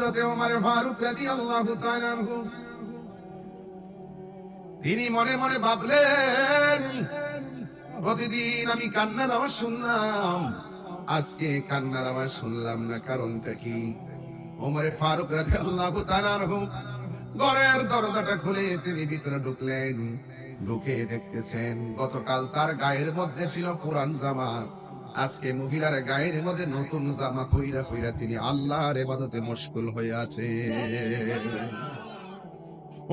হজরতে ওমর ফারুক তাআলা আনহু। তিনি মনে মনে ভাবলেন, প্রতিদিন আমি কান্নার আওয়াজ শুনলাম, আজকে কান্নার আওয়াজ শুনলাম না, কারণটা কি? ওমরে ফারুক তাআলা আনহু ঘরের দরজাটা খুলে তিনি ভিতরে ঢুকলেন। ঢুকে দেখতেছেন, গতকাল তার গায়ের মধ্যে ছিল পুরান জামা। আজকে মহিলার গায়ের মধ্যে নতুন জামা পইরা পইরা তিনি আল্লাহর ইবাদতে মশগুল হয়ে আছে।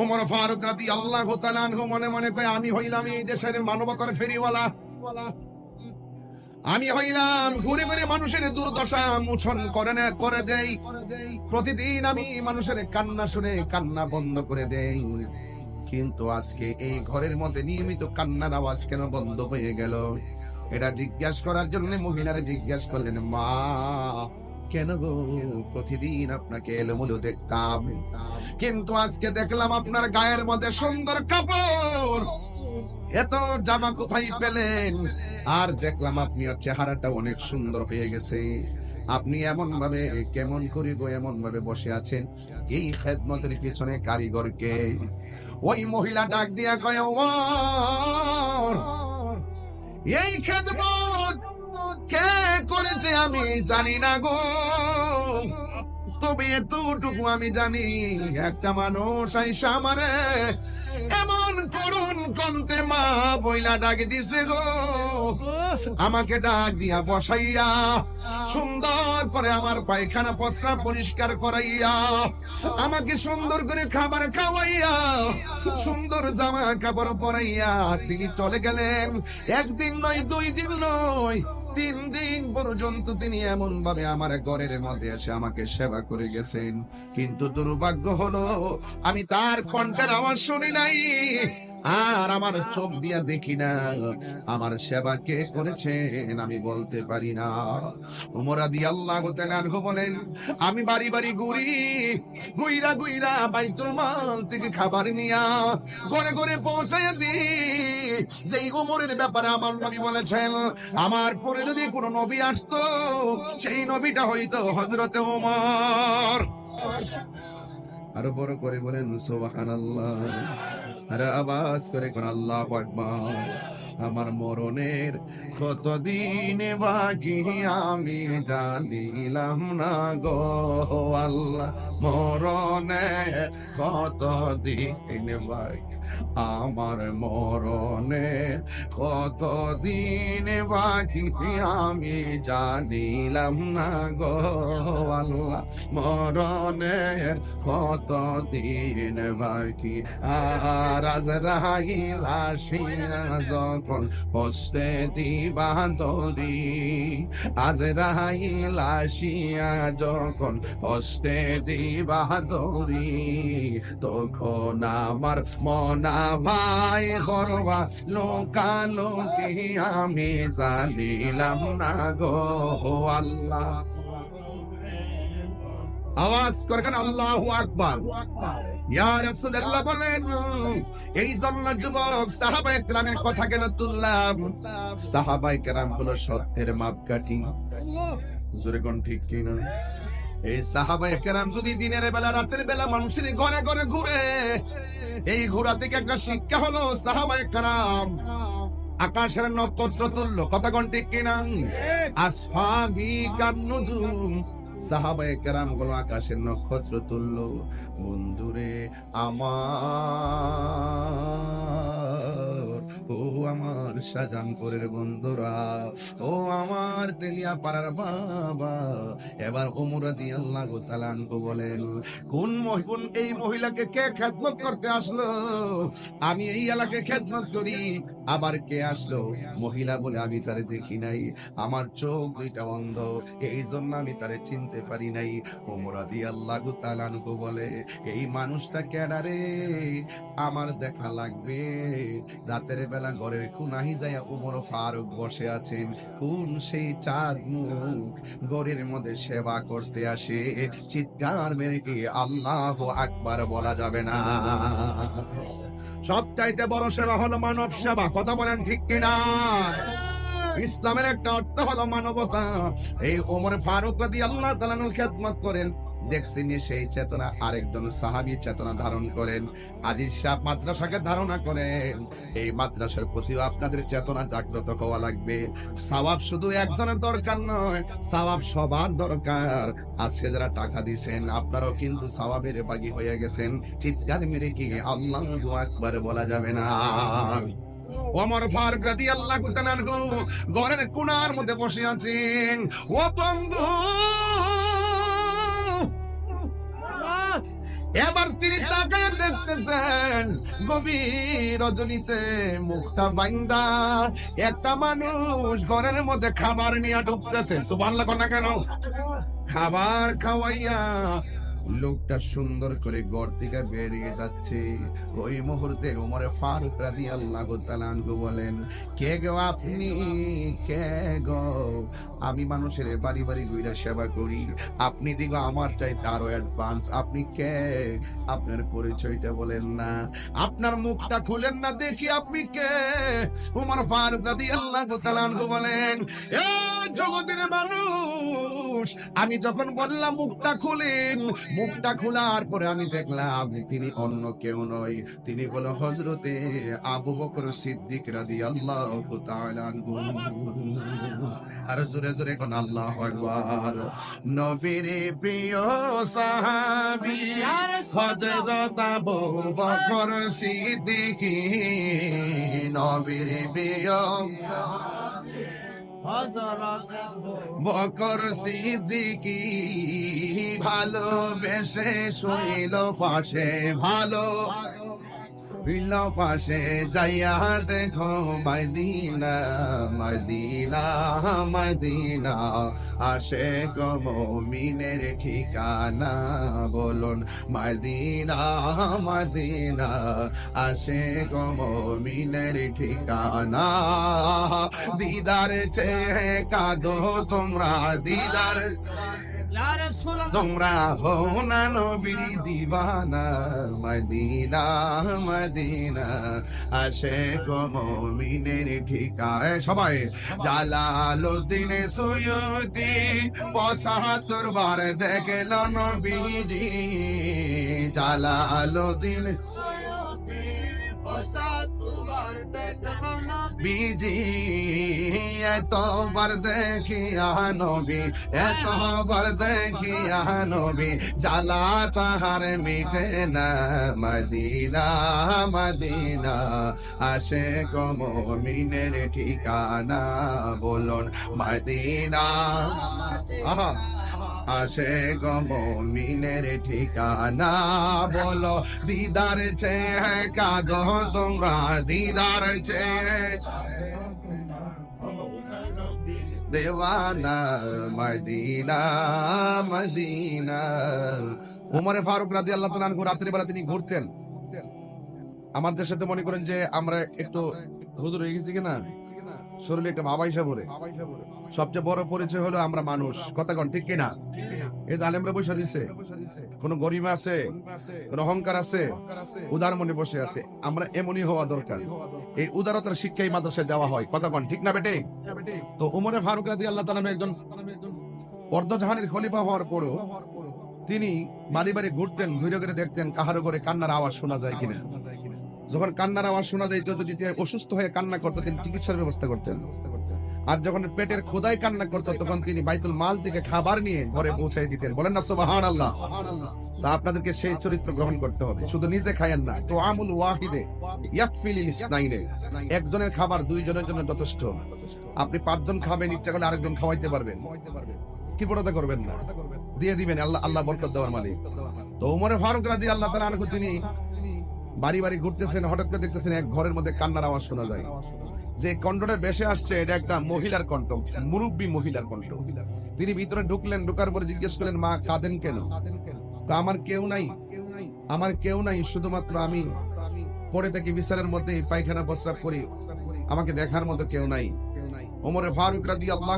ওমর ফারুক রাদি আল্লাহ আনহু মনে মনে কয়, আমি হইলাম এই দেশের মানবতার ফেরিওয়ালা। আমি হইলাম ঘুরে ঘুরে মানুষের দুর্দশা মোচন করে না, করে দেই। প্রতিদিন আমি মানুষের কান্না শুনে কান্না বন্ধ করে দেই। কিন্তু আজকে এই ঘরের মধ্যে নিয়মিত কান্নার আওয়াজ কেন বন্ধ হয়ে গেল? এটা জিজ্ঞাসা করার জন্য মহিলারা জিজ্ঞাসা করলেন মা কেন গো? প্রতিদিন আপনাকে এলোমেলো দেখতাম। কিন্তু আজকে দেখলাম আপনার গায়ের মধ্যে সুন্দর কাপড়। এত জামা কোথায় পেলেন? আর দেখলাম আপনার চেহারাটা অনেক সুন্দর হয়ে গেছে। আপনি এমন ভাবে কেমন করে গো এমন ভাবে বসে আছেন? এই খেদমতের পিছনে কারিগরকে? ওই মহিলা ডাক দিয়া কয় "ওমর, এই খেদমত কে করেছে আমি জানি না গো। তবে এতটুকু আমি জানি, একটা মানুষ আইসা আমারে কন্তে মা বইলা ডাক দিছে গো। আমাকে ডাক দিয়া বসাইয়া, সুন্দর করে আমার পায়খানা পস্তা পরিষ্কার করাইয়া, আমাকে সুন্দর করে খাবার খাওয়াইয়া, সুন্দর জামা কাপড় পরাইয়া তিনি চলে গেলেন। একদিন নয়, দুই দিন নয়, তিন দিন পর্যন্ত তিনি এমন ভাবে আমার ঘরের মধ্যে এসে আমাকে সেবা করে গেছেন। কিন্তু দুর্ভাগ্য হলো, আমি তার কণ্ঠের আওয়াজ শুনি নাই। আর আমার চোখ দিয়া দেখি না। আমার সেবা কে করেছেন আমি বলতে পারি না। উমরাদি আল্লাহ বলেন, আমি বাড়ি বাড়ি ঘুরি গুইরা গুইরা বাইতুল মাল থেকে খাবার নিয়া ঘরে ঘরে পৌঁছাইয়া দি যেই উমরের ব্যাপারে আমার নবী বলেছেন, আমার পরে যদি কোনো নবী আসতো, সেই নবীটা হইতো হজরতে ওমর আরও বড় করে বলেন সোবাহান আল্লাহ আর আওয়াজ করে আল্লাহ আমার মরণের কতদিন বাকি আমি জানিলাম না গো, আল্লাহ, মরণের কতদিন বাকি আমার মরণে কতদিন বাকি আমি জানিলাম না গো আল্লাহ। মরণে কতদিন বাকি? আর আজ রাহিল আসিয়া যখন হস্তে দিবা দরি আজ রাহিল আসিয়া যখন হস্তে দিবা দরি তখন আমার মনা ভাই করবা লোকালোকে আমি জানিলাম না গো আল্লাহ। আওয়াজ করবেন আল্লাহু আকবার। এই জন্য যুবক, সাহাবায়ে কেরামের কথা কেন তুললাম? সাহাবায়ে হলো সত্যের মাপকাঠি। জোরে কোন ঠিক এই সাহাবায়ে কেরাম যদি দিনের বেলা, রাতের বেলা মানুষের ঘরে ঘরে ঘুরে এই ঘোড়া থেকে একটা শিক্ষা হলো, সাহাবায়ে আকাশের নক্ষত্র তুল্য, কথা ঠিক কিনা? গুলো আকাশের নক্ষত্র তুল্য। বন্ধুরে আমার ও আমার শাহজাহানপুরের বন্ধুরা, ও আমার তেলিয়া পাড়ার বাবা। এবার ওমরাদি আল্লাহ তালানকু বলেন, কোন কোন এই মহিলাকে কে খেদমত করতে আসলো? আমি এই এলাকায় খেদমত করি। আবার কে আসলো? মহিলা বলে, আমি তারে দেখি নাই। আমার চোখ দুইটা বন্ধ। এই জন্য আমি তারে চিনতে পারি নাই। ওমরাদি আল্লাহ তালানকু বলে, এই মানুষটা কেডারে আমার দেখা লাগবে। রাতের বেলা ঘরের কোনাহি যায় উমর ফারুক বসে আছেন। কোন সেই চাঁদ মুখ ঘরের মধ্যে সেবা করতে আসে? চিৎকার মেরে কি? আল্লাহ আকবার বলা যাবে না। সবচাইতে বড় সেবা হলো মানব সেবা। কথা বলেন ঠিক কিনা? ইসলামের একটা অর্থ হলো মানবতা। এই ওমর ফারুক আল্লাহ তালানুর খেদমত করেন। দেখছেন সেই চেতনা আরেকজন সাহাবী চেতনা ধারণ করেন। আজিজ শাহ মাদ্রাসাকে ধারণা করেন, এই মাদ্রাসার প্রতিও আপনাদের চেতনা জাগ্রত হওয়া লাগবে। সওয়াব শুধু একজনের দরকার নয়, সওয়াব সবার দরকার। আজকে যারা টাকা দিছেন আপনারাও কিন্তু সওয়াবের বাগী হয়ে গেছেন। চিৎকার মেরে কি আল্লাহ আকবার বলা যাবে না। ওমর ফারুক রাদিয়াল্লাহু তাআলা ঘরের কোণার মধ্যে বসে আছেন। ও বন্ধু! এবার তিনি তাকায় দেখতেছেন গভীর রজনীতে মুখটা বাইন্দা। একটা মানুষ ঘরের মধ্যে খাবার নিয়ে ঢুকতেছে। সুবান লাগো না কেন? খাবার খাওয়াইয়া লোকটা সুন্দর করে ঘর থেকে বেরিয়ে যাচ্ছে। ওই মুহূর্তে উমরে ফারুক রাদি আল্লাহ বলেন, কে গো আপনি? কে গো? আমি মানুষের বাড়ি বাড়ি গুইরা সেবা করি। আপনি দিগ আমার চাইতে আরও অ্যাডভান্স আপনি কে? আপনার পরিচয়টা বলেন না। আপনার মুখটা খুলেন না দেখি আপনি কে? উমর ফারুক রাদি আল্লাহ বলেন, এ জগতের মানুষ, আমি যখন বললাম মুখটা খুলেন মুখটা খোলার পরে আমি দেখলাম তিনি অন্য কেউ নয়। তিনি হলো হজরতে আবু বকর সিদ্দিক রাদি আল্লাহ আর জোরে জোরে কোন আল্লাহ আকবার। নবীর প্রিয় সাহাবী হযরত আবু বকর সিদ্দিক। নবীর প্রিয় বকর সিদ্দিকি ভালোবেসে শৈল পাশে ভালো হইল পাশে যাইয়া দেখো মাইদিনা মাইদিনা মাইদিনা আসে মিনের ঠিকানা বলুন মাদিনা মাদিনা আসে মিনের ঠিকানা। দিদার চেয়ে কাঁদো তোমরা, দিদার তোমরা হো না নবীর দিবানা মদিনা মদিনা আসে কমিনের ঠিকায় সবাই জালালুদ্দিন সৈয়দি পঁচাত্তর বার দেখল নবীজি জালালুদ্দিন বিজি এতবার দেখিয়া নবী এতবার দেখিয়া নবী জ্বালা তাহার মিটে না মদিনা মদিনা। আসে কমিনের ঠিকানা বলুন মদিনা আহা। আসে গমিনের ঠিকানা। বলো, দিদার চেয়ে কাঁদো তোমরা দিদার চেয়ে দেওয়ানা, মদিনা মদিনা। উমরে ফারুক রাজি আল্লাহ তিনি ঘুরতেন। আমাদের সাথে মনে করেন যে আমরা একটু হুজুর হয়ে গেছি কিনা? শরীরে একটা ভাবাইসা ভরে সবচেয়ে বড় পরিচয় হলো আমরা মানুষ। কথা কন, ঠিক কিনা? এই জালেমরা বসে দিছে কোন গরিমা আছে, কোন অহংকার আছে, উদার মনে বসে আছে। আমরা এমনই হওয়া দরকার। এই উদারতার শিক্ষাই মাদ্রাসায় দেওয়া হয়। কথা কন, ঠিক না বেটে? তো উমরে ফারুক রাদি আল্লাহ তালা একজন অর্ধজাহানের খলিফা হওয়ার পরও তিনি বাড়ি বাড়ি ঘুরতেন ঘুরে ঘুরে দেখতেন কাহারো করে কান্নার আওয়াজ শোনা যায় কিনা। যখন কান্নার আওয়াজ শোনা যাইতো যদি তিনি অসুস্থ হয়ে কান্না করতো তিনি চিকিৎসার ব্যবস্থা করতেন। আর যখন পেটের খোদাই কান্না করতো তখন তিনি বাইতুল মাল থেকে খাবার নিয়ে ঘরে পৌঁছাই দিতেন। বলেন না সোবাহান আল্লাহ তা আপনাদেরকে সেই চরিত্র গ্রহণ করতে হবে। শুধু নিজে খায়েন না তো আমুল ওয়াহিদে একজনের খাবার দুইজনের জন্য যথেষ্ট। আপনি পাঁচজন খাবেন, ইচ্ছা করলে আরেকজন খাওয়াইতে পারবেন। কি পড়াতে করবেন না? দিয়ে দিবেন, আল্লাহ আল্লাহ বরকত দেওয়ার মালিক। তো উমরে ফারুক রাদি আল্লাহ আনহু, তিনি বাড়ি বাড়ি ঘুরতেছেন, হঠাৎ করে দেখতেছেন এক ঘরের মধ্যে কান্নার আওয়াজ শোনা যায়। যে কণ্ঠটা বেশে আসছে, এটা একটা মহিলার কণ্ঠ, মুরব্বী মহিলার কণ্ঠ। তিনি ভিতরে ঢুকলেন, ঢুকার পরে জিজ্ঞেস করলেন, মা, কাঁদেন কেন? আমার কেউ নাই। আমার কেউ নাই, শুধুমাত্র আমি। পড়ে থাকি বিচারের মধ্যে, পায়খানা প্রস্রাব করি। আমাকে দেখার মতো কেউ নাই। ওমরে ফারুক রাদি আল্লাহ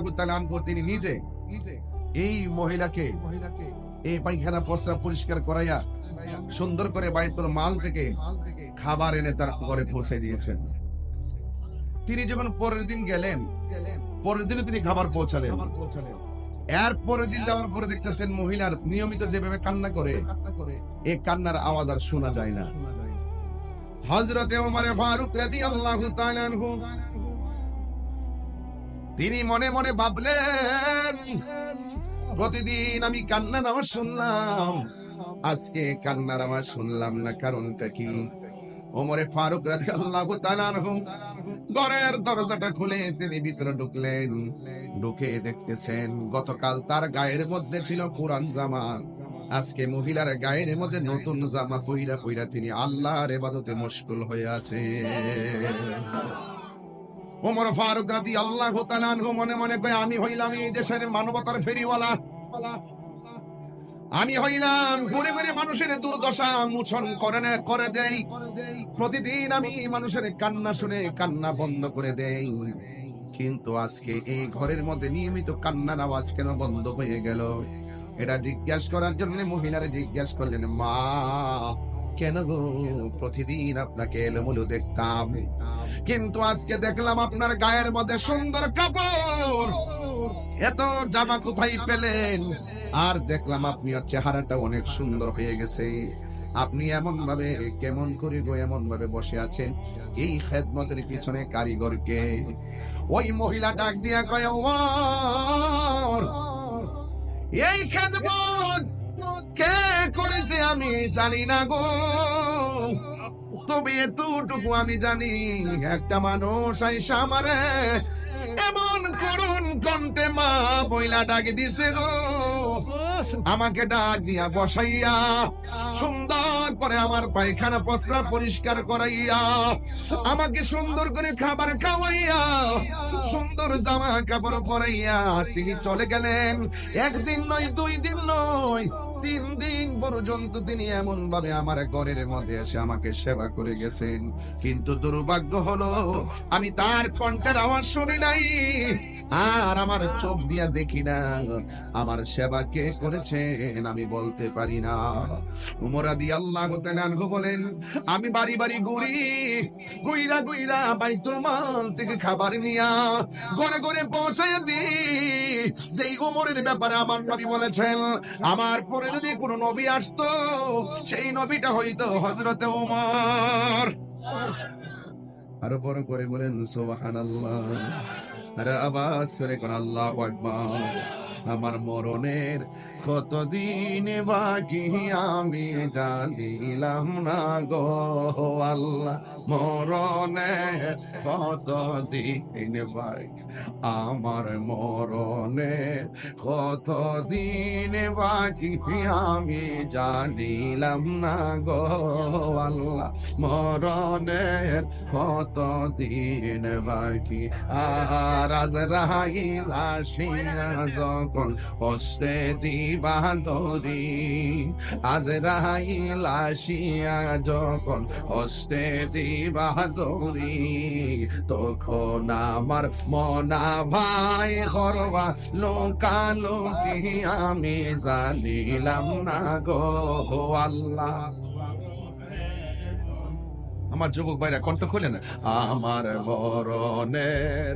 তিনি নিজে এই মহিলাকে, এই পায়খানা প্রস্রাব পরিষ্কার করাইয়া সুন্দর করে বাইতুল মাল থেকে খাবার এনে তার ঘরে পৌঁছে দিয়েছেন। তিনি যখন পরের দিন গেলেন, পরের দিনে তিনি খাবার পৌঁছালেন। এরপরে দিন যাওয়ার পরে দেখতেছেন মহিলার নিয়মিত যেভাবে কান্না করে এই কান্নার আওয়াজ আর শোনা যায় না। হজরতে ওমরে ফারুক রাদিয়াল্লাহু তাআলা তিনি মনে মনে ভাবলেন, প্রতিদিন আমি কান্নার আওয়াজ শুনলাম আজকে কান্নার আওয়াজ শুনলাম না, কারণটা কি? ওমরে ফারুক রাদিয়াল্লাহু তাআলা ঘরের দরজাটা খুলে তিনি ভিতরে ঢুকলেন। ঢুকে দেখতেছেন, গতকাল তার গায়ের মধ্যে ছিল পুরান জামা। আজকে মহিলার গায়ের মধ্যে নতুন জামা পইরা পইরা তিনি আল্লাহর এবাদতে মুশকুল হয়ে আছে ওমর ফারুক রাদি আল্লাহ মনে মনে কয়, আমি হইলাম এই দেশের মানবতার ফেরিওয়ালা। আমি হইলাম ঘুরে ঘুরে মানুষের দুর্দশা মোচন করে না, করে দেই। প্রতিদিন আমি মানুষের কান্না শুনে কান্না বন্ধ করে দেই। কিন্তু আজকে এই ঘরের মধ্যে নিয়মিত কান্নার আওয়াজ কেন বন্ধ হয়ে গেল? এটা জিজ্ঞাসা করার জন্য মহিলারা জিজ্ঞাসা করলেন, মা, কেন গো? প্রতিদিন আপনাকে এলোমেলো দেখতাম। কিন্তু আজকে দেখলাম আপনার গায়ের মধ্যে সুন্দর কাপড়। এত জামা কোথায় পেলেন? আর দেখলাম আপনার চেহারাটা অনেক সুন্দর হয়ে গেছে। আপনি এমন ভাবে কেমন করে গো এমন ভাবে বসে আছেন? এই খেদমতের পিছনে কারিগরকে ওই মহিলা ডাক দিয়া কয় এই খেদমত কে করেছে আমি জানি না গো। তবে এতটুকু আমি জানি, একটা মানুষ আইসা আমারে এমন করুন কণ্ঠে মা বইলা ডাক দিছে গো। আমাকে ডাক দিয়া বসাইয়া, সুন্দর করে আমার পায়খানা পস্ত্রা পরিষ্কার করাইয়া, আমাকে সুন্দর করে খাবার খাওয়াইয়া, সুন্দর জামা কাপড় পরাইয়া তিনি চলে গেলেন। একদিন নয়, দুই দিন নয় তিন দিন পর্যন্ত তিনি এমন ভাবে আমার ঘরের মধ্যে এসে আমাকে সেবা করে গেছেন। কিন্তু দুর্ভাগ্য হলো, আমি তার কণ্ঠের আওয়াজ শুনি নাই। আর আমার চোখ দিয়া দেখি না। আমার সেবা কে করেছেন আমি বলতে পারি না। উমরাদি আল্লাহ বলেন, আমি বাড়ি বাড়ি ঘুরি গুইরা গুইরা বাইতুল মাল থেকে খাবার নিয়া ঘরে ঘরে পৌঁছায় দি যেই উমরের ব্যাপারে আমার নবী বলেছেন, আমার পরে যদি কোনো নবী আসতো, সেই নবীটা হইতো হজরতে উমর। আরও বড় করে বলেন সোহান আল্লাহ আরে আবাস করে কোন আল্লাহ আমার মরণের কতদিন বাকি আমি জানিলাম না গো আল্লাহ। মরণের কতদিন বাকি? আমার মরণের কতদিন বাকি আমি জানিলাম না গো আল্লাহ। মরণের কতদিন বাকি? আর আজ রাহিল আসিয়া যখন হস্তে দিবা ধরি আজ রাহিল আসিয়া যখন হস্তে দিবা ধরি তখন আমার মনা ভাই হরবা লোকা লোকি আমি জানিলাম না গো আল্লাহ। আমার যুবক ভাইরা, কণ্ঠ খোলে না আমার বরণের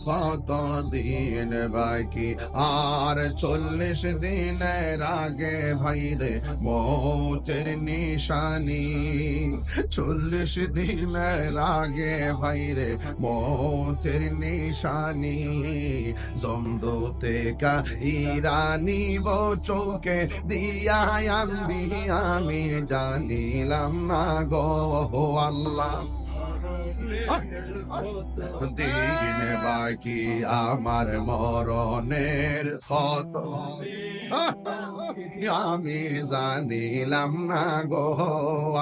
কত দিন বাকি? আর চল্লিশ দিনের আগে ভাইরে, মৌতের নিশানি। চল্লিশ দিনের আগে ভাইরে, মৌতের নিশানি। জমদোতে কা ইরানি বো চোখে দিয়া আমি জানিলাম না গো আল্লাহ। দিন বাকি আমার মরণের ক্ষত। আমি জানিলাম না গো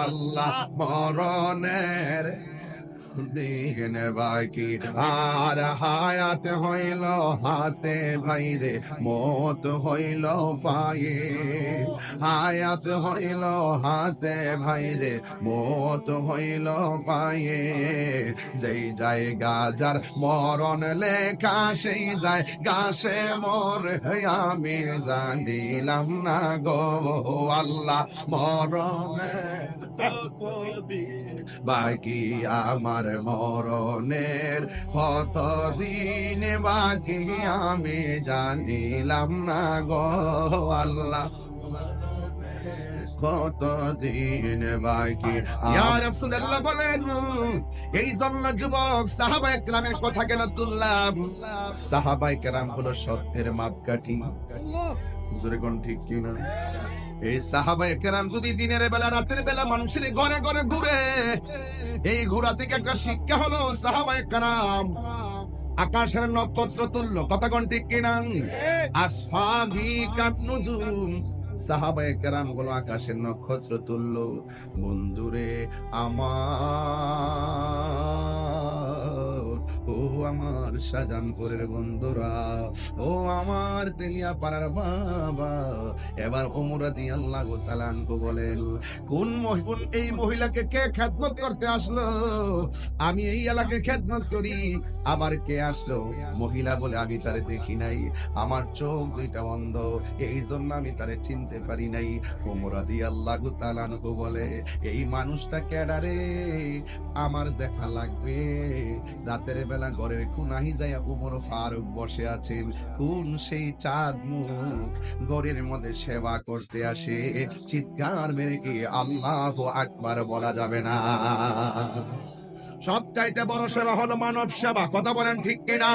আল্লাহ মরণের দিন বাকি আর হায়াত হইল হাতে ভাইরে মত হইল পায়ে। হায়াত হইল হাতে ভাইরে মত হইল পায়ে। যেই জায়গা যার মরণ লেখা সেই যায় গাছে মোর আমি জানিলাম না গো আল্লাহ মরণে। বাকি আমার মরণের কত দিন বাকি আমি জানিলাম না গো আল্লাহ। কত দিন বাকি ইয়া রাসূলুল্লাহ বলেন এই জন্য যুবক সাহাবা একরামের কথা কেন তুললাম? সাহাবা একরাম হলো সত্যের মাপকাঠি। জোরে কোন ঠিক কি না সাহাবা যদি দিনের বেলা, রাতের বেলা মানুষের ঘরে ঘরে ঘুরে, এই ঘোরা থেকে একটা শিক্ষা হলো সাহাবা আকাশের নক্ষত্র তুল্য। কথা কোন ঠিক কিনা সাহাবায়ে কেরামগুলো আকাশের নক্ষত্র তুল্য। বন্ধুরে আমার আমার শাহজাহানপুরের বন্ধুরা, ও আমার তেলিয়া পাড়ার বাবা। এবার ওমরাদি আল্লাহ তালানকু বলেন, কোন কোন এই মহিলাকে কে খেদমত করতে আসলো? আমি এই এলাকায় খেদমত করি। আবার কে আসলো? মহিলা বলে, আমি তারে দেখি নাই। আমার চোখ দুইটা বন্ধ। এই জন্য আমি তারে চিনতে পারি নাই। ওমরাদি আল্লাহ তালানকু বলে, এই মানুষটা কেডারে আমার দেখা লাগবে। রাতের বেলা ঘরের কুনাহি যাইয়া উমর ফারুক বসে আছেন। কোন সেই চাঁদ মুখ ঘরের মধ্যে সেবা করতে আসে। চিৎকার মেরে কি আল্লাহ আকবার বলা যাবে না। সবচাইতে বড় সেবা হলো মানব সেবা। কথা বলেন ঠিক কিনা?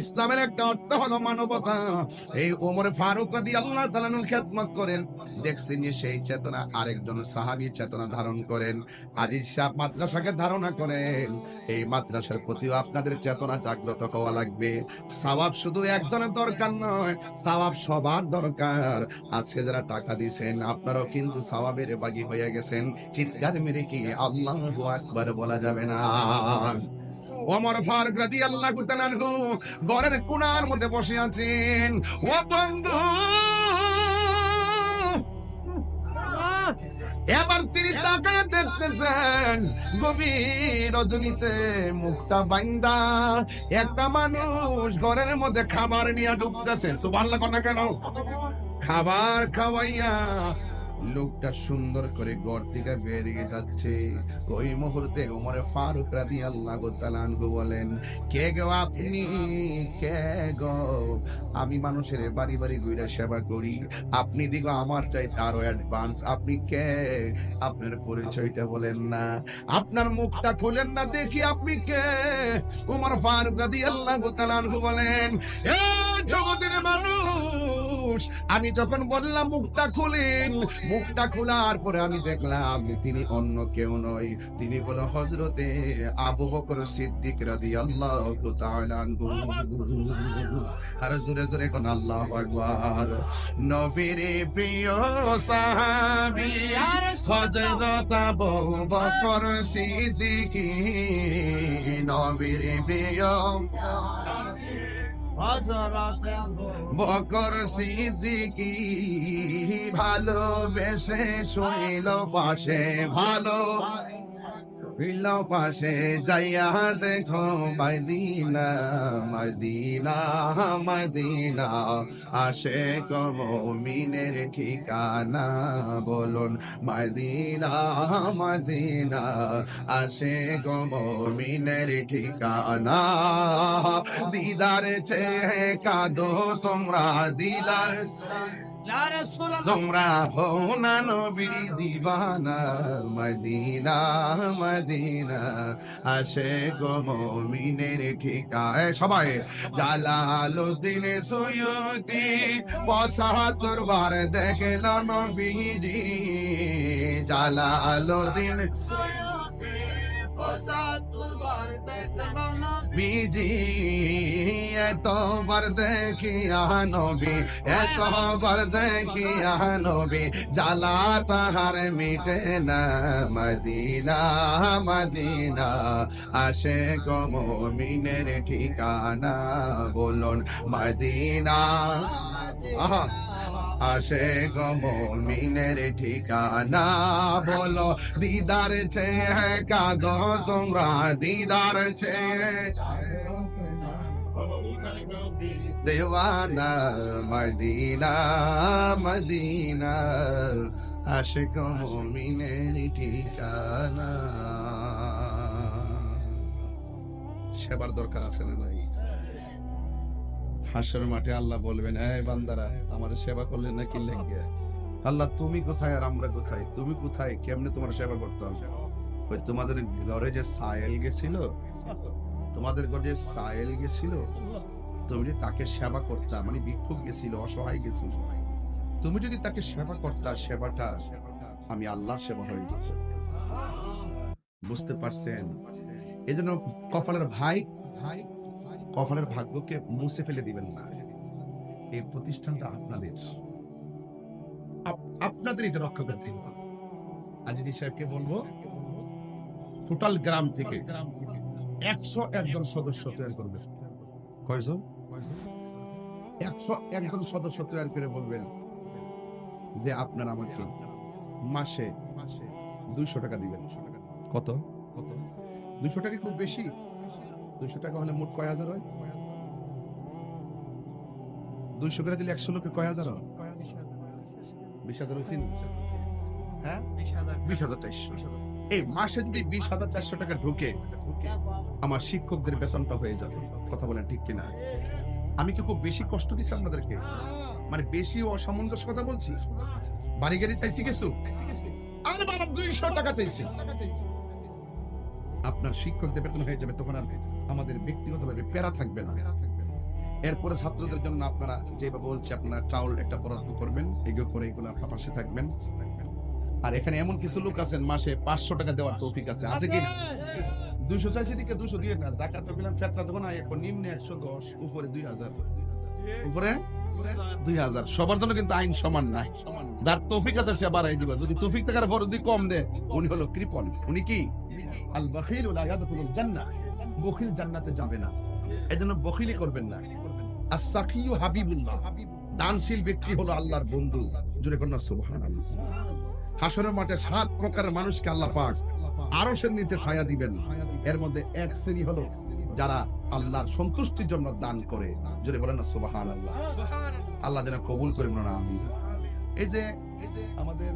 ইসলামের একটা অর্থ হলো মানবতা। এই ওমর ফারুক রাদি আল্লাহ তালানু খেদমত করেন। দেখছেন সেই চেতনা আরেকজন সাহাবী চেতনা ধারণ করেন। আজিজ সাহ মাদ্রাসাকে ধারণা করেন, এই মাদ্রাসার প্রতিও আপনাদের চেতনা জাগ্রত হওয়া লাগবে। সওয়াব শুধু একজনের দরকার নয়, সওয়াব সবার দরকার। আজকে যারা টাকা দিয়েছেন, আপনারাও কিন্তু সওয়াবের বাগি হয়ে গেছেন। চিৎকার মেরে কি আল্লাহ আকবার বলা যাবে না। ওমর ফারুক রাদিয়াল্লাহু তাআলা আনহু ঘরের কোণার মধ্যে বসে আছেন। ও বন্ধু! এবার তিনি তাকায় দেখতেছেন গভীর রজনীতে মুখটা বাইন্দা। একটা মানুষ ঘরের মধ্যে খাবার নিয়ে ঢুকতেছে। সুবহানাল্লাহ কোনা কেন? খাবার খাওয়াইয়া লোকটা সুন্দর করে ঘর থেকে বেরিয়ে যাচ্ছে। ওই মুহূর্তে উমরে ফারুক রাদি আল্লাহ তালানহু বলেন, কে গো আপনি? কে গো? আমি মানুষের বাড়ি বাড়ি ঘুরে সেবা করি। আপনি দিগো আমার চাই তারও অ্যাডভান্স আপনি কে? আপনার পরিচয়টা বলেন না। আপনার মুখটা খুলেন না দেখি আপনি কে? উমর ফারুক রাদি আল্লাহ তালানহু বলেন, এ জগতের মানুষ আমি যখন বললাম, মুখটা খুলেন। মুখটা খোলার পরে আমি দেখলাম, তিনি অন্য কেউ নয়। তিনি হলো হজরতে আবু বকর সিদ্দিক তাআলা আনহু। আর জোরে জোরে কোন আল্লাহু আকবার। নবীর প্রিয় সাহাবী, হযরত আবু বকর সিদ্দিক, নবীর প্রিয়। বকর সিদ্দিকি ভালোবেসে শৈল পাশে ভালো হইল পাশে যাইয়া দেখো মদিনা মদিনা মদিনা আসে কমিনের ঠিকানা বলুন মদিনা মদিনা আসে কমিনের ঠিকানা। দিদার চেয়ে কাঁদো তোমরা, দিদার তোমরা না নবীর দিবানা, মদিনা মদিনা ঠিকায়। সবাই জালালুদ্দিন সুয়ুতি পঁচাত্তর বার দেখল নবীজি। জালালুদ্দিন বিজি এতবার দেখিয়া নবী এতবার দেখিয়া নবী জ্বালা তাহার মিটে না। মদিনা মদিনা আসে গমিনের ঠিকানা বলুন মদিনা আহা। আসে গমিনের ঠিকানা। বলো, দিদার চেয়ে কাঁদো তোমরা দিদার চেয়ে দেওয়ানা ঠিকানা। সেবার দরকার আছে না হাসর মাঠে আল্লাহ বলবেন, এই বান্দারা, আমার সেবা করলে না কি লেগে? আল্লাহ, তুমি কোথায় আর আমরা কোথায়? তুমি কোথায়? কেমনে তোমার সেবা করতাম ওই তোমাদের ঘরে যে সায়েল গেছিল, তোমাদের ঘরে যে সায়েল গেছিল, তুমি তাকে সেবা করতা মানে ভিক্ষুক গেছিল, অসহায় গেছিল, তুমি যদি তাকে সেবা করতা, সেবাটা আমি আল্লাহর সেবা হয়ে যেত। বুঝতে পারছেন? এই জন্য কপালের ভাই ভাই কপালের ভাগ্যকে মুছে ফেলে দিবেন না। এই প্রতিষ্ঠানটা আপনাদের। আপনাদের এটা রক্ষা করতে হবে আজিজি সাহেবকে বলব টোটাল গ্রাম থেকে একশো একজন সদস্য তৈরি করবে। কয়জন? একশো একজন সদস্য তৈরি করে বলবেন যে আপনার আমাকে মাসে দুইশো টাকা দিবেন। কত কত? দুইশো টাকা খুব বেশি। দুইশো টাকা হলে মোট কয় হাজার হয়? দুইশো করে দিলে একশো লোকে কয় হাজার হয়? বিশ হাজার হয়েছে? হ্যাঁ? বিশ হাজার চারশো। এই মাসে যদি বিশ হাজার চারশো টাকা ঢুকে, আমার শিক্ষকদের বেতনটা হয়ে যাবে। কথা বলেন ঠিক কিনা? আমি কি খুব বেশি কষ্ট দিচ্ছি আপনাদেরকে? মানে বেশি অসামঞ্জস্য কথা বলছি? বাড়ি গাড়ি চাইছি কিছু? আরে বাবা দুইশো টাকা চাইছি। আপনার শিক্ষকদের বেতন হয়ে যাবে, তখন আর আমাদের ব্যক্তিগতভাবে প্যারা থাকবে না। এরপরে ছাত্রদের জন্য আপনারা যেভাবে বলছি, আপনারা চাউল একটা বরাদ্দ করবেন এগুলো করে এগুলো আপনার পাশে থাকবেন। আর এখানে এমন কিছু লোক আছেন, মাসে পাঁচশো টাকা দেওয়ার তৌফিক আছে। আছে কি? দুইশো চাইছে দিকে দুশো দিয়ে না জাকাত গেলাম ফেতরা যখন আয় এখন নিম্নে একশো দশ, উপরে দুই হাজার। উপরে? দুই হাজার। সবার জন্য কিন্তু আইন সমান নাই। যার তৌফিক আছে সে বাড়াই দিবা। যদি তৌফিক থাকার পর যদি কম দেয়, উনি হলো কৃপন। উনি কি? আল বাখিল জান্নাহ। বখিল জান্নাতে যাবে না। এজন্য বখিলি করবেন না। আস-সাকিয়ু হাবিবুল্লাহ। দানশীল ব্যক্তি হলো আল্লাহর বন্ধু। কন্যা সুবহানাল্লাহ। হাসরের মাঠে সাত প্রকারের মানুষকে আল্লাহ পাক আরশের নিচে ছায়া দিবেন। এর মধ্যে এক শ্রেণি হলো যারা আল্লাহর সন্তুষ্টির জন্য দান করে। জুড়ে বলেন না সুবহানাল্লাহ। আল্লাহ যেন কবুল করে না আমি এই যে আমাদের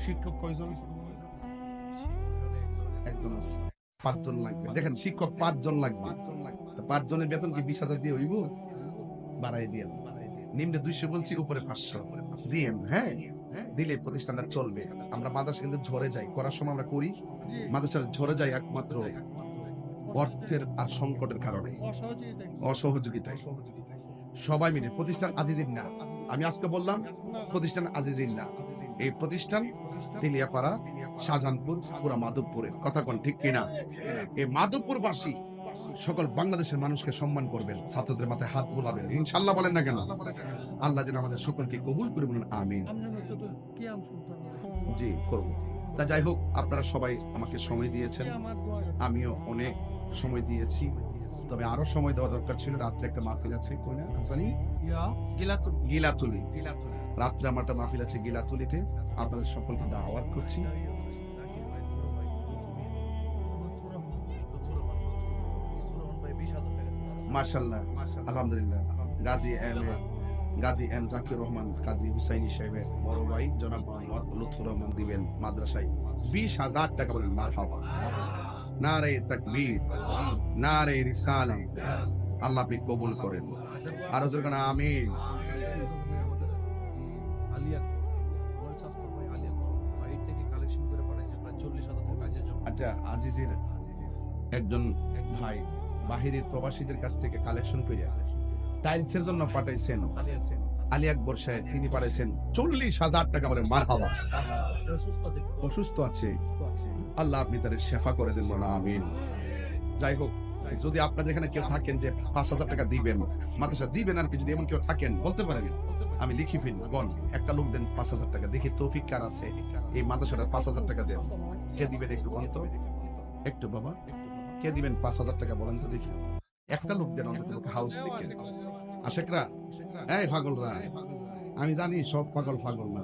শিক্ষক কয়জন একজন আছে পাঁচজন লাগবে। দেখেন শিক্ষক পাঁচজন লাগবে। পাঁচজনের বেতন কি বিশ হাজার দিয়ে হইব? বাড়াই দিয়ে নিম্নে দুইশো বলছি উপরে পাঁচশো। দিয়েন হ্যাঁ? দিলে প্রতিষ্ঠানটা চলবে। আমরা মাদ্রাসা কিন্তু ঝরে যাই। করার সময় আমরা করি। মাদ্রাসার ঝরে যাই একমাত্র অর্থের আর সংকটের কারণে। অসহযোগিতায়। সবাই মিলে প্রতিষ্ঠান আজিজিন না। আমি আজকে বললাম প্রতিষ্ঠান আজিজিন না। এই প্রতিষ্ঠান তেলিয়াপাড়া শাহজাহানপুর, পুরা মাধবপুরের কথা কোন ঠিক কিনা? এই মাধবপুরবাসী সকল বাংলাদেশের মানুষকে সম্মান করবেন, ছাত্রদের মাথায় হাত বোলাবেন। ইনশাল্লাহ বলেন না কেন? আল্লাহ যেন আমাদের সকলকে কবুল করে বলেন, আমিন। জি, করব। তা যাই হোক, আপনারা সবাই আমাকে সময় দিয়েছেন। আমিও অনেক সময় দিয়েছি। তবে আরও সময় দেওয়া দরকার ছিল, রাত্রে একটা মাহফিল আছে জানি? গিলাতুলি। রাত্রে আমার একটা মাহফিল আছে গিলাতুলিতে। আপনাদের সকলকে দাওয়াত করছি। রহমান দিবেন মাদ্রাসায়। বিশ হাজার টাকা আল্লাহ কবুল করেন। আরও আমিন। আজিজের একজন ভাই, বাহিরের প্রবাসীদের কাছ থেকে কালেকশন করে টাইলসের জন্য পাঠাইছেন। আলী আকবর সাহেব, তিনি পাঠাইছেন চল্লিশ হাজার টাকা বলে মার অসুস্থ আছে। আল্লাহ আপনি তাদের শেফা করে দেন বলো আমিন। যাই হোক, যদি আপনাদের এখানে কেউ থাকেন যে পাঁচ হাজার টাকা দিবেন, মাদ্রাসা দিবেন আর কি, যদি এমন কেউ থাকেন, বলতে পারেন। আমি লিখি ফেলব গন একটা লোক দেন পাঁচ হাজার টাকা। দেখি তৌফিক কার আছে? এই মাদ্রাসাটার পাঁচ হাজার টাকা দেন। কে দিবেন একটু বলেন তো? একটু বাবা। কে দিবেন পাঁচ হাজার টাকা বলেন তো দেখি। একটা লোক দেন অন্তত হাউস থেকে। আশেকরা এই পাগলরা আমি জানি সব পাগল পাগল না।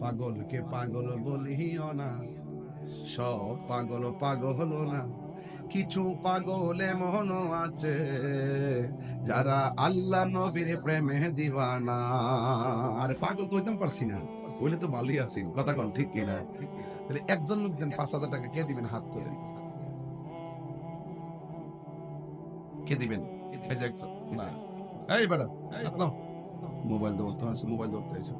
পাগলকে পাগল বলিও না। সব পাগল পাগল হলো না। কিছু পাগল এমন আছে, যারা আল্লাহ নবীর প্রেমে দিবানা। আরে পাগল তো হইতাম পারছি না বলে তো ভালোই আছি, কথা কন, ঠিক কিনা? তাহলে একজন লোক দেন পাঁচ হাজার টাকা কে দিবেন হাত তুলে কে দিবেন? এই বেটা মোবাইল ধরতে মোবাইল এসে